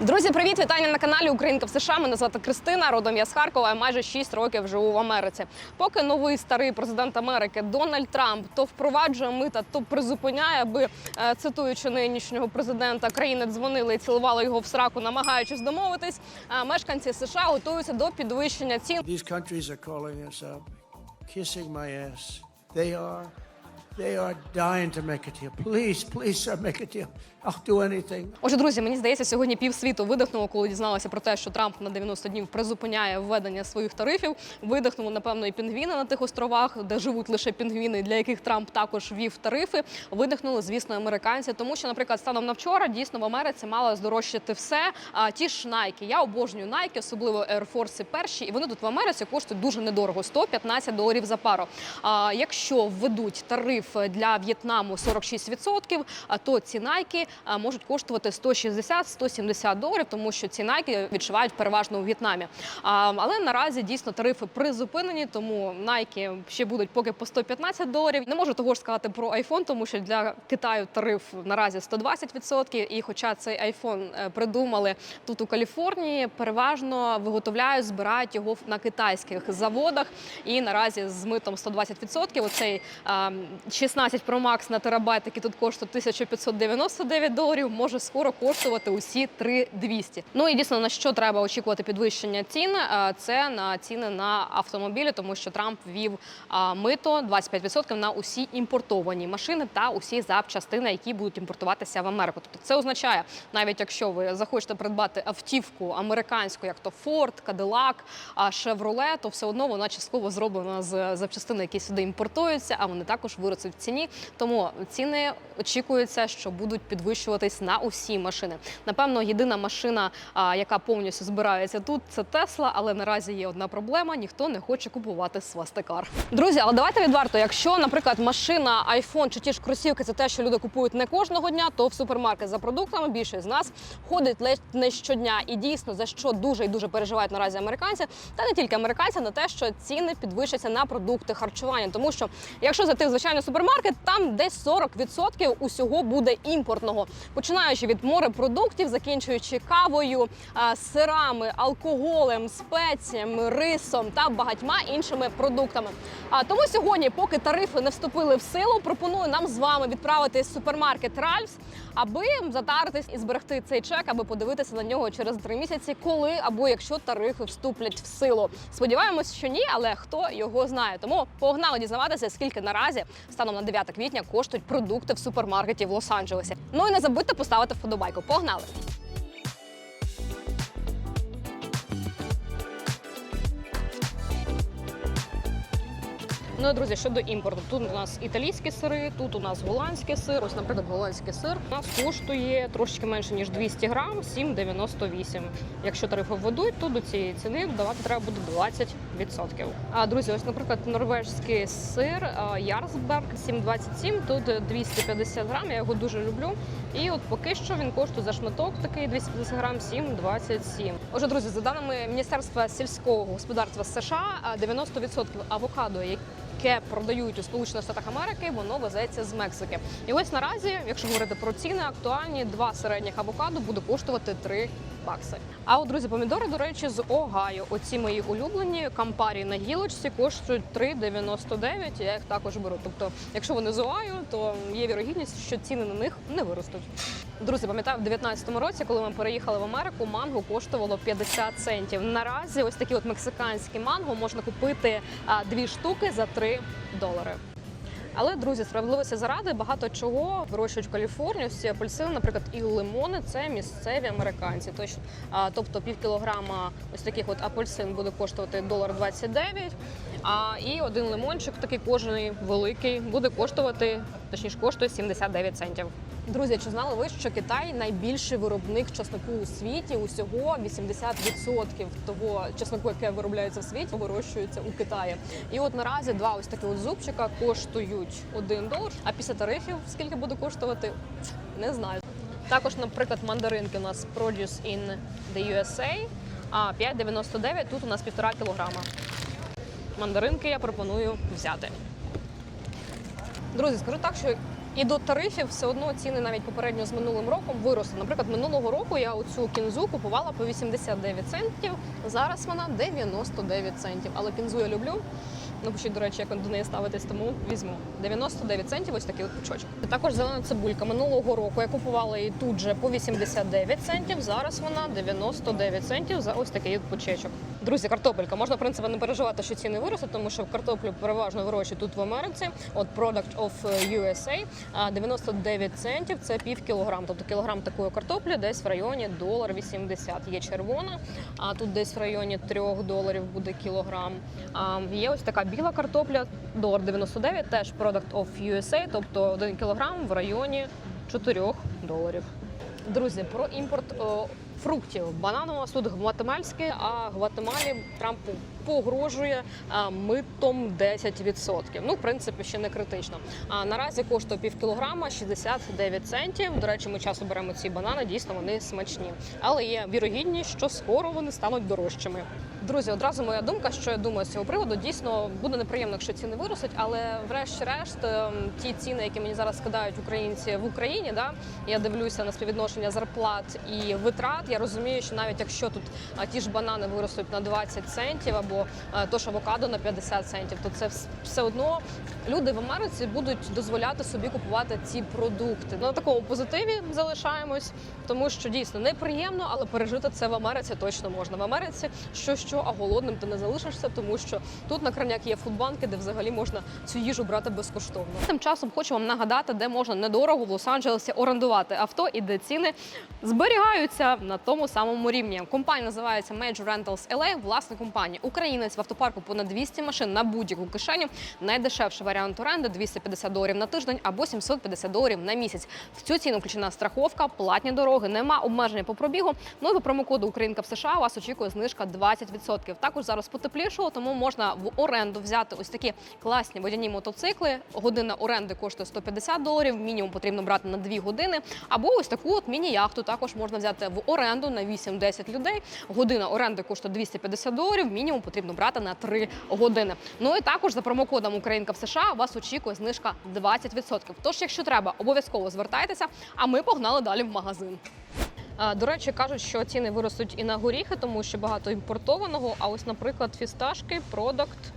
Друзі, привіт! Вітання на каналі Українка в США. Мене звати Кристина, родом я з Харкова. Я майже 6 років живу в Америці. Поки новий старий президент Америки Дональд Трамп то впроваджує мита, то призупиняє, аби е, цитуючи нинішнього президента країни, дзвонили і цілували його в сраку, намагаючись домовитись. е, Мешканці США готуються до підвищення цін. These countries are calling us up, kissing my ass. They are, they are dying to make a deal. Please, please, sir, make a deal. I'll. Отже, друзі, мені здається, сьогодні півсвіту видихнуло, коли дізналися про те, що Трамп на 90 днів призупиняє введення своїх тарифів. Видихнуло, напевно, і пінгвіни на тих островах, де живуть лише пінгвіни, для яких Трамп також ввів тарифи. Видихнули, звісно, американці, тому що, наприклад, станом на вчора дійсно в Америці мало здорожчати все. А ті ж Nike. Я обожнюю Nike, особливо Air Force перші, і вони тут в Америці коштують дуже недорого 115 доларів за пару. А якщо введуть тариф для В'єтнаму 46%, а то ці а, можуть коштувати 160-170 доларів, тому що ці Nike відшивають переважно у В'єтнамі. Але наразі дійсно тарифи призупинені, тому Nike ще будуть поки по 115 доларів. Не можу того ж сказати про iPhone, тому що для Китаю тариф наразі 120%. І хоча цей iPhone е, придумали тут у Каліфорнії, переважно виготовляють, збирають його на китайських заводах. І наразі з митом 120%. Оцей а, 16 Pro Max на терабайт, який тут коштує 1599 доларів, може скоро коштувати усі 3200. Ну і дійсно на що треба очікувати підвищення цін? Це на ціни на автомобілі, тому що Трамп ввів мито 25% на усі імпортовані машини та усі запчастини, які будуть імпортуватися в Америку. Тобто це означає, навіть якщо ви захочете придбати автівку американську, як то Ford, Cadillac, Chevrolet, то все одно вона частково зроблена з запчастин, які сюди імпортуються, а вони також виростуть в ціні. Тому ціни очікується, що будуть підвищуватись на усі машини. Напевно, єдина машина, яка повністю збирається тут, це Тесла. Але наразі є одна проблема: ніхто не хоче купувати свастикар. Друзі, але давайте відверто, якщо, наприклад, машина, iPhone чи ті ж кросівки це те, що люди купують не кожного дня, то в супермаркет за продуктами більшість з нас ходить ледь не щодня. І дійсно за що дуже і дуже переживають наразі американці, та не тільки американці, на те, що ціни підвищаться на продукти харчування. Тому що якщо зайти в звичайний супермаркет, там десь 40% усього буде імпортного, починаючи від морепродуктів, закінчуючи кавою, сирами, алкоголем, спеціями, рисом та багатьма іншими продуктами. А тому сьогодні, поки тарифи не вступили в силу, пропоную нам з вами відправитись в супермаркет Ральфс, аби затаритись і зберегти цей чек, аби подивитися на нього через три місяці, коли або якщо тарифи вступлять в силу. Сподіваємось, що ні, але хто його знає. Тому погнали дізнаватися, скільки наразі станом на 9 квітня коштують продукти в супермаркеті в Лос-Анджелесі. Ну і не забудьте поставити вподобайку. Погнали! Ну, друзі, щодо імпорту, тут у нас італійські сири, тут у нас голландський сир. Ось, наприклад, голландський сир у нас коштує трошки менше ніж 200 грам, 7,98. Якщо тарифи введуть, то до цієї ціни додавати треба буде 20%. А друзі, ось, наприклад, норвежський сир Ярсберг 7,27, тут 250 грам. Я його дуже люблю. І от поки що він коштує за шматок такий 250 грам 7,27. Отже, друзі, за даними Міністерства сільського господарства США, а, 90% авокадо, яке продають у Сполучених Штатах Америки, воно везеться з Мексики. І ось наразі, якщо говорити про ціни, актуальні два середніх авокадо буде коштувати 3 бакси. А от, друзі, помідори, до речі, з Огайо. Оці мої улюблені кампарі на гілочці коштують 3,99. Я їх також беру. Тобто, якщо вони з Огайо, то є вірогідність, що ціни на них не виростуть. Друзі, пам'ятаю, в 2019 році, коли ми переїхали в Америку, манго коштувало 50 центів. Наразі ось такі от мексиканські манго можна купити дві штуки за 3 долари. Але друзі, справедливості заради багато чого вирощують в Каліфорнію. Ці апельсини, наприклад, і лимони це місцеві американці. Точно, тобто пів кілограма ось таких от апельсин буде коштувати долар 29, а і один лимончик, такий кожний великий, буде коштувати, точніше, коштує 79 центів. Друзі, чи знали ви, що Китай найбільший виробник чесноку у світі? Усього 80% того чесноку, яке виробляється в світі, вирощується у Китаї. І от наразі два ось такі от зубчика коштують 1 долар. А після тарифів скільки буде коштувати? Не знаю. Також, наприклад, мандаринки у нас Produce in the USA, а 5,99 тут у нас півтора кілограма. Мандаринки я пропоную взяти. Друзі, скажу так, що І до тарифів все одно ціни навіть попередньо з минулим роком виросли. Наприклад, минулого року я оцю кінзу купувала по 89 центів. Зараз вона 99 центів. Але кінзу я люблю. Напишіть, до речі, як до неї ставитесь, тому візьму 99 центів. Ось такий от пучочок. Також зелена цибулька минулого року. Я купувала її тут же по 89 центів. Зараз вона 99 центів за ось такий от пучечок. Друзі, картопелька можна в принципі не переживати, що ціни виросли, тому що картоплю переважно вирощують тут в Америці. От Product of USA 99 центів це пів кілограм. Тобто кілограм такої картоплі десь в районі долар 80. Є червона, а тут десь в районі 3 доларів буде кілограм. А є ось така біла картопля, долар 99, теж Product of USA, тобто 1 кілограм в районі 4 доларів. Друзі, про імпорт фруктів. Банан у нас тут гватемальський, а Гватемалі Трампу погрожує митом 10%. Ну, в принципі, ще не критично. А наразі коштує пів кілограма 69 центів. До речі, ми часто беремо ці банани, дійсно вони смачні. Але є вірогідність, що скоро вони стануть дорожчими. Друзі, одразу моя думка, що я думаю з цього приводу, дійсно буде неприємно, якщо ціни виростуть, але врешті-решт ем, ті ціни, які мені зараз скидають українці в Україні, да я дивлюся на співвідношення зарплат і витрат. Я розумію, що навіть якщо тут ті ж банани виростуть на 20 центів або а, то ж авокадо на 50 центів, то це все одно люди в Америці будуть дозволяти собі купувати ці продукти. Ну, На такому позитиві залишаємось, тому що дійсно неприємно, але пережити це в Америці точно можна. В Америці що що, а голодним ти не залишишся, тому що тут на крайняк є фудбанки, де взагалі можна цю їжу брати безкоштовно. Тим часом хочу вам нагадати, де можна недорого в Лос-Анджелесі орендувати авто і де ціни зберігаються на тому самому рівні. Компанія називається Major Rentals LA, власна компанія. Українець в автопарку понад 200 машин на будь-яку кишеню. Найдешевший варіант оренди 250 доларів на тиждень або 750 доларів на місяць. В цю ціну включена страховка, платні дороги, нема обмеження по пробігу. Ну і по промокоду Українка в США вас очікує знижка 20%. Також зараз потеплішало, тому можна в оренду взяти ось такі класні водяні мотоцикли. Година оренди коштує 150 доларів. Мінімум потрібно брати на 2 години. Або ось таку от міні-яхту також можна взяти в оренду на 8-10 людей. Година оренди коштує 250 доларів. Мінімум потрібно брати на 3 години. Ну і також за промокодом Українка в США вас очікує знижка 20%. Тож, якщо треба, обов'язково звертайтеся. А ми погнали далі в магазин. До речі, кажуть, що ціни виростуть і на горіхи, тому що багато імпортованого. А ось, наприклад, фісташки Product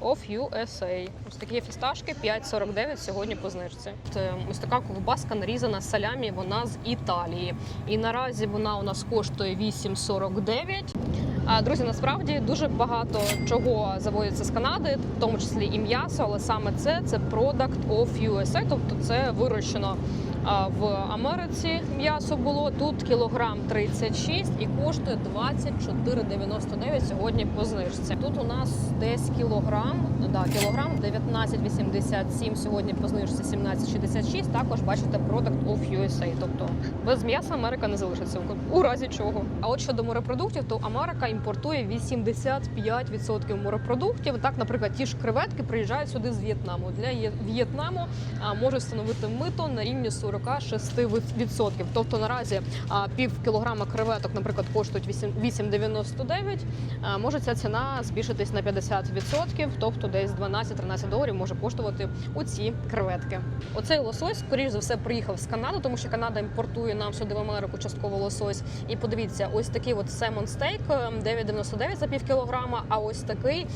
of USA. Ось такі фісташки 5,49 сьогодні по знижці. Ось така ковбаска нарізана салямі, вона з Італії. І наразі вона у нас коштує 8,49. Друзі, насправді дуже багато чого заводиться з Канади, в тому числі і м'ясо, але саме це це Product of USA, тобто це вирощено в Америці м'ясо було. Тут кілограм 36 і коштує 24,99 сьогодні по знижці. Тут у нас десь кілограм, да, кілограм 19,87 сьогодні по знижці 17,66. Також бачите Product of USA, тобто без м'яса Америка не залишиться у разі чого. А от щодо морепродуктів, то Америка імпортує 85% морепродуктів. Так, наприклад, ті ж креветки приїжджають сюди з В'єтнаму. Для В'єтнаму може становити мито на рівні 46%. Тобто наразі пів кілограма креветок, наприклад, коштують 8 8,99. А, Може ця ціна збільшитись на 50%, тобто десь 12-13 доларів може коштувати оці креветки. Оцей лосось, скоріш за все, приїхав з Канади, тому що Канада імпортує нам сюди в Америку частково лосось. І подивіться, ось такий от семон стейк 9,99 за пів кілограма. А ось такий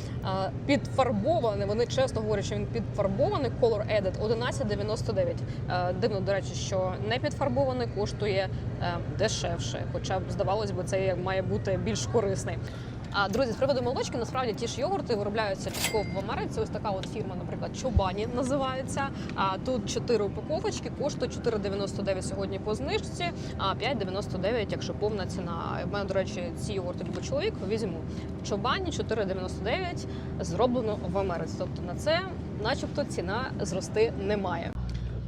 підфарбований. Вони чесно говорять, що він підфарбований Color Edit 11,99. Е, Дивно, до речі, що не підфарбований коштує е, дешевше, хоча б здавалось би, це має бути більш корисний. А друзі, з приводу молочки, насправді ті ж йогурти виробляються частково в Америці. Ось така от фірма, наприклад, Чобані називається. А тут 4 упаковочки, коштує 4,99 сьогодні по знижці, а 5,99, якщо повна ціна. В мене, до речі, ці йогурти любить чоловік. Візьму в Чобані 4,99 зроблено в Америці. Тобто на це, начебто, ціна зрости не має.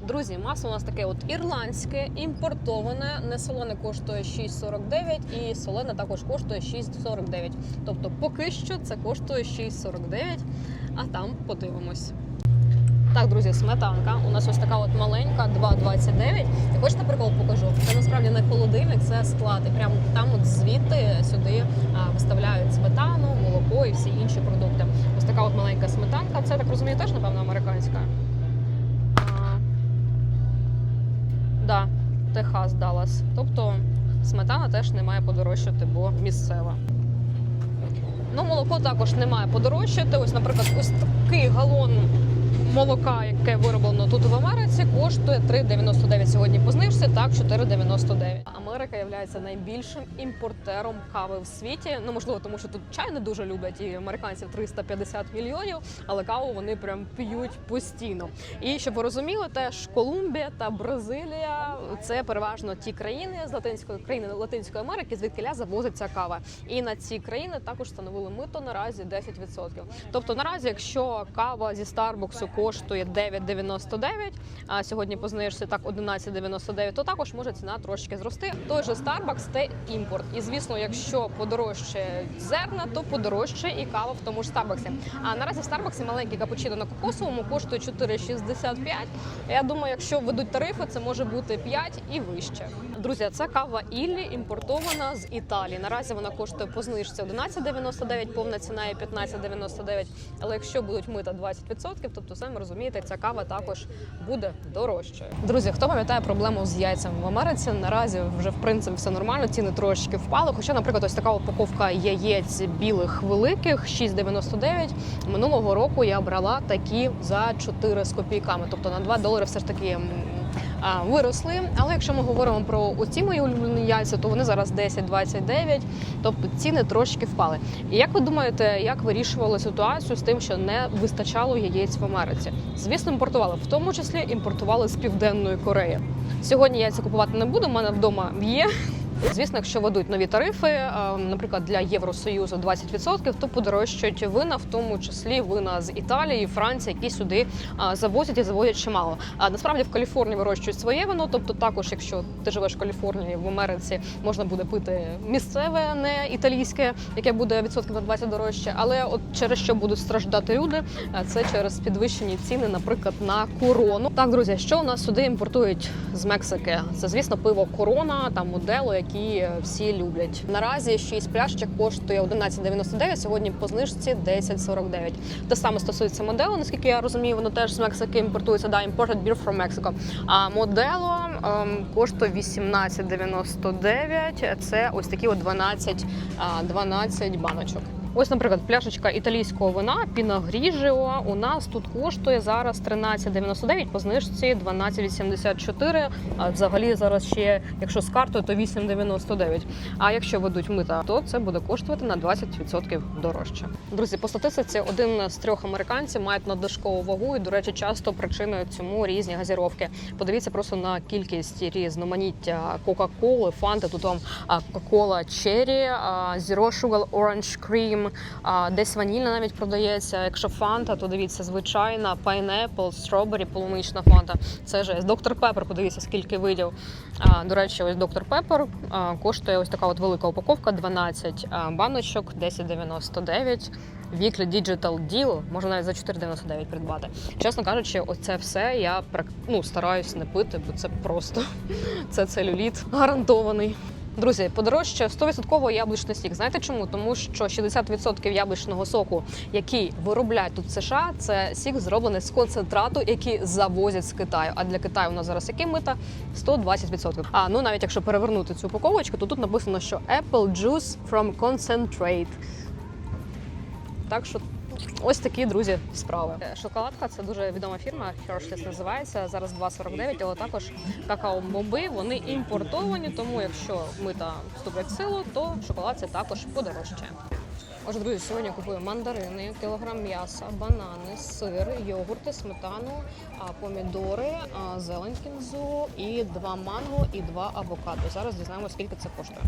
Друзі, масло у нас таке от ірландське, імпортоване, не солене коштує 6,49 і солене також коштує 6,49. Тобто поки що це коштує 6,49, а там подивимось. Так, друзі, сметанка. У нас ось така от маленька, 2,29. І хочете прикол покажу? Це насправді не холодильник, це склад. І прямо там от звідти сюди виставляють сметану, молоко і всі інші продукти. Ось така от маленька сметанка. Це так розумію, теж напевно американська. Да, Техас Даллас. Тобто сметана теж не має подорожчати, бо місцева. Ну, молоко також не має подорожчати. Ось, наприклад, ось такий галон молока, яке вироблено тут в Америці, коштує 3,99 сьогодні по знижці, так 4,99. Америка є найбільшим імпортером кави в світі. Ну можливо, тому що тут чай не дуже люблять і американців 350 мільйонів, але каву вони прям п'ють постійно. І щоб ви розуміли, теж Колумбія та Бразилія це переважно ті країни з латинської країни Латинської Америки, звідки завозиться кава. І на ці країни також встановили мито наразі 10%. Тобто наразі, якщо кава зі Старбуксу коштує 9,99, а сьогодні по знижці так 11,99, то також може ціна трошки зрости. Той же Starbucks – це імпорт. І звісно, якщо подорожче зерна, то подорожче і кава в тому ж Starbucks. А наразі в Starbucks маленький капучино на кокосовому коштує 4,65. Я думаю, якщо введуть тарифи, це може бути 5 і вище. Друзі, це кава Іллі імпортована з Італії. Наразі вона коштує по знижці 11,99, повна ціна є 15,99. Але якщо будуть мита 20%, тобто самі розумієте, ця кава також буде дорожчою. Друзі, хто пам'ятає проблему з яйцями в Америці? Наразі вже в принципі все нормально. Ціни трошки впали. Хоча, наприклад, ось така упаковка яєць білих великих 6,99. Минулого року я брала такі за 4 з копійками, тобто на 2 долари все ж таки. Виросли, але якщо ми говоримо про оці мої улюблені яйця, то вони зараз 10-29, тобто ціни трошки впали. І як ви думаєте, як вирішували ситуацію з тим, що не вистачало яєць в Америці? Звісно, імпортували, в тому числі імпортували з південної Кореї. Сьогодні яйця купувати не буду. У мене вдома є. Звісно, якщо ведуть нові тарифи, е, наприклад, для Євросоюзу 20%, то подорожчають вина, в тому числі вина з Італії, Франції, які сюди завозять і завозять чимало. А насправді в Каліфорнії вирощують своє вино. Тобто, також, якщо ти живеш в Каліфорнії, в Америці можна буде пити місцеве, не італійське, яке буде відсотків на 20 дорожче. Але от через що будуть страждати люди, це через підвищені ціни, наприклад, на корону. Так, друзі, що у нас сюди імпортують з Мексики? Це звісно пиво корона та модело, які всі люблять. Наразі 6 пляшечок коштує 11,99, Сьогодні по знижці 10,49. Те саме стосується моделу. Наскільки я розумію, воно теж з Мексики імпортується. Да, imported beer from Mexico. А модело ем, коштує 18,99. Це ось такі от 12, а, 12 баночок. Ось, наприклад, пляшечка італійського вина Піно Гріжіо у нас тут коштує зараз 13,99, по знижці 12,84. А взагалі зараз ще, якщо з картою, то 8,99. А якщо ведуть мита, то це буде коштувати на 20% дорожче. Друзі, по статистиці один з трьох американців мають надлишкову вагу, і до речі, часто причиною цьому різні газіровки. Подивіться просто на кількість різноманіття Кока-Коли, Фанти. Тут вам Кока-Кола Черрі, Zero Sugar Orange Cream, а, десь ванільна навіть продається. Якщо фанта, то дивіться, звичайна Pineapple, Strawberry, полунична фанта. Це ж доктор Пепер. Подивіться, скільки видів. А, До речі, ось доктор Пепер коштує ось така от велика упаковка, 12 а, баночок, 10,99. Weekly Digital Deal можна навіть за 4,99 придбати. Чесно кажучи, оце все я ну, стараюсь не пити, бо це просто це целюліт гарантований. Друзі, подорожче 100% яблучний сік. Знаєте чому? Тому що 60% яблучного соку, який виробляють тут в США, це сік зроблений з концентрату, який завозять з Китаю. А для Китаю у нас зараз яке мита? 120%. А ну навіть якщо перевернути цю упаковочку, то тут написано, що Apple Juice from Concentrate. Так що ось такі друзі справи. Шоколадка це дуже відома фірма. Hershey's називається зараз 2,49, але також какао-боби вони імпортовані. Тому якщо мита вступлять в силу, то в шоколадці також подорожчає. Отже, друзі, сьогодні купую мандарини, кілограм м'яса, банани, сир, йогурти, сметану, помідори, зелень кінзу і два манго і два авокадо. Зараз дізнаємося, скільки це коштує.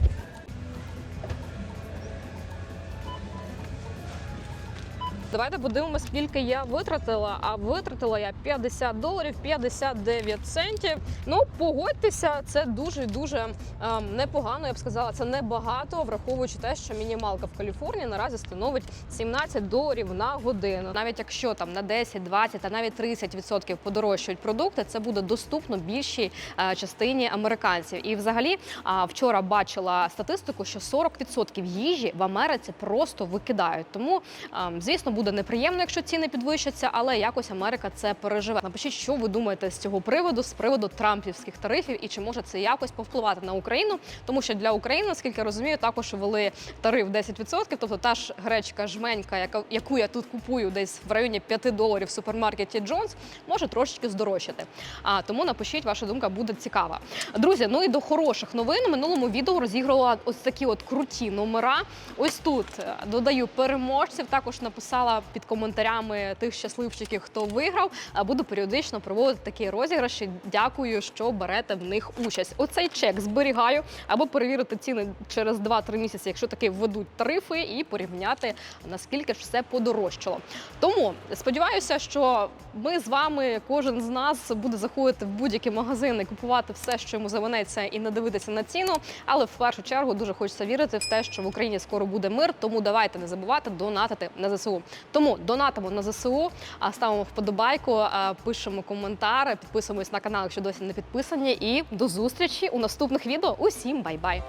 Давайте подивимося, скільки я витратила. А витратила я 50 доларів 59 центів. Ну, погодьтеся, це дуже дуже ем, непогано. Я б сказала, це небагато, враховуючи те, що мінімалка в Каліфорнії наразі становить 17 доларів на годину. Навіть якщо там на 10, 20 та навіть 30% подорожчають продукти, це буде доступно більшій е, частині американців. І взагалі а, вчора бачила статистику, що 40% їжі в Америці просто викидають. Тому, ем, звісно, буде буде неприємно, якщо ціни підвищаться, але якось Америка це переживе. Напишіть, що ви думаєте з цього приводу, з приводу трампівських тарифів, і чи може це якось повпливати на Україну, тому що для України, наскільки я розумію, також ввели тариф 10%, тобто та ж гречка жменька, яка яку я тут купую десь в районі 5 доларів в супермаркеті Джонс, може трошечки здорожчати. А тому напишіть, ваша думка буде цікава. Друзі, ну і до хороших новин минулому відео розігрувала ось такі от круті номера. Ось тут е, додаю переможців. Також написала під коментарями тих щасливчиків, хто виграв. А Буду періодично проводити такі розіграші. Дякую, що берете в них участь. Оцей чек зберігаю або перевірити ціни через 2-3 місяці, якщо таки введуть тарифи, і порівняти наскільки ж все подорожчало. Тому сподіваюся, що ми з вами, кожен з нас буде заходити в будь-які магазини, купувати все, що йому заманеться, і не дивитися на ціну. Але в першу чергу дуже хочеться вірити в те, що в Україні скоро буде мир. Тому давайте не забувати донатити на ЗСУ. Тому донатимо на ЗСУ, а ставимо вподобайку, пишемо коментари, підписуємось на канал, якщо досі не підписані. І до зустрічі у наступних відео. Усім бай-бай!